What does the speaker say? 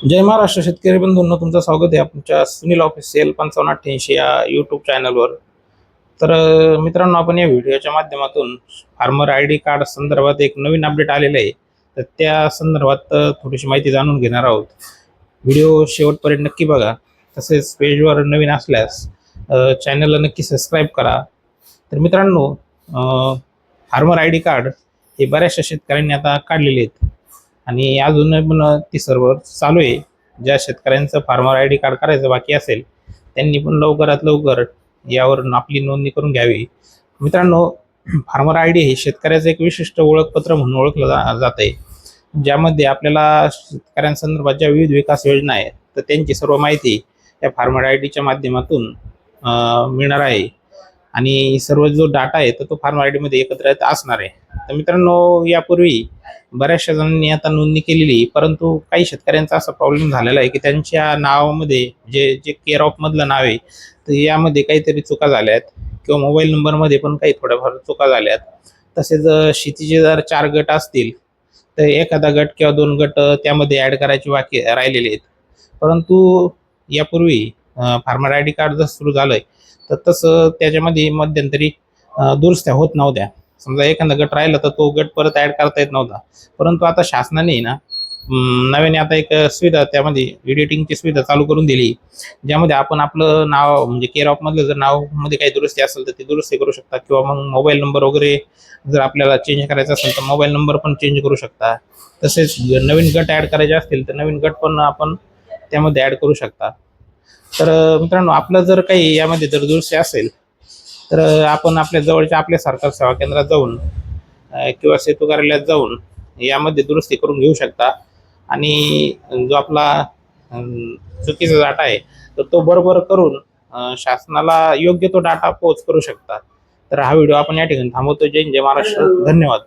जय महाराष्ट्र शेतकरी बंधूंनो तुमचं स्वागत आहे आमच्या सुनील ऑफिसियल पंचावन्न अठ्ठ्याऐंशी या यूट्यूब चॅनलवर तर मित्रांनो आपण या व्हिडिओच्या माध्यमातून फार्मर आय डी कार्ड संदर्भात एक नवीन अपडेट आलेलं आहे. तर त्या संदर्भात थोडीशी माहिती जाणून घेणार आहोत. व्हिडिओ शेवटपर्यंत नक्की बघा. तसेच पेजवर नवीन असल्यास चॅनलला नक्की सबस्क्राईब करा. तर मित्रांनो फार्मर आय डी कार्ड हे बऱ्याचशा शेतकऱ्यांनी आता काढलेले आहेत. आणि अजून पण ती सर्व चालू आहे. ज्या शेतकऱ्यांचं फार्मर आय डी कार्ड करायचं बाकी असेल त्यांनी पण लवकरात लवकर यावर आपली नोंदणी करून घ्यावी. मित्रांनो फार्मर आय डी हे शेतकऱ्याचं एक विशिष्ट ओळखपत्र म्हणून ओळखलं जा जात आहे ज्यामध्ये आपल्याला शेतकऱ्यांसंदर्भात ज्या विविध विकास योजना आहेत तर त्यांची सर्व माहिती या फार्मर आय डीच्या माध्यमातून मिळणार आहे. आणि सर्व जो डाटा आहे तर तो फार्मर आय डीमध्ये एकत्रित असणार आहे. तर मित्रांनो यापूर्वी बऱ्याचशा जणांनी आता नोंदणी केलेली आहे, परंतु काही शेतकऱ्यांचा असा प्रॉब्लेम झालेला आहे की त्यांच्या नावामध्ये जे जे केअर ऑफमधलं नाव आहे तर यामध्ये काहीतरी चुका झाल्या आहेत किंवा मोबाईल नंबरमध्ये पण काही थोड्याफार चुका झाल्या आहेत तसेच शेतीचे जर चार गट असतील तर एखादा गट किंवा दोन गट त्यामध्ये ॲड करायचे बाकी राहिलेले आहेत. परंतु यापूर्वी फार्मर आय डी कार्ड जर सुरू झालं आहे तर तसं त्याच्यामध्ये मध्यंतरी दुरुस्त्या होत नव्हत्या. समजा एखादा गट राहिला तर तो गट परत ऍड करता येत नव्हता. परंतु आता शासनाने ना नव्याने आता एक सुविधा त्यामध्ये एडिटिंगची सुविधा चालू करून दिली. ज्यामध्ये आपण आपलं नाव म्हणजे केअर ऑफ मधलं जर नावमध्ये काही दुरुस्ती असेल तर ती दुरुस्ती करू शकता. किंवा मग मोबाईल नंबर वगैरे जर आपल्याला चेंज करायचा असेल तर मोबाईल नंबर पण चेंज करू शकता. तसेच नवीन गट ऍड करायचे असतील तर नवीन गट पण आपण त्यामध्ये ऍड करू शकता. तर मित्रांनो आपलं जर काही यामध्ये जर दुरुस्ती असेल तर आपण आपल्या जवळच्या आपल्या सरकार सेवा केंद्रात जाऊन किंवा सेतू कार्यालयात जाऊन यामध्ये दुरुस्ती करून घेऊ शकता. आणि जो आपला चुकीचा डाटा आहे तर तो बरोबर करून शासनाला योग्य तो डाटा पोच करू शकता. तर हा व्हिडिओ आपण या ठिकाणी थांबवतो जय जय महाराष्ट्र. धन्यवाद.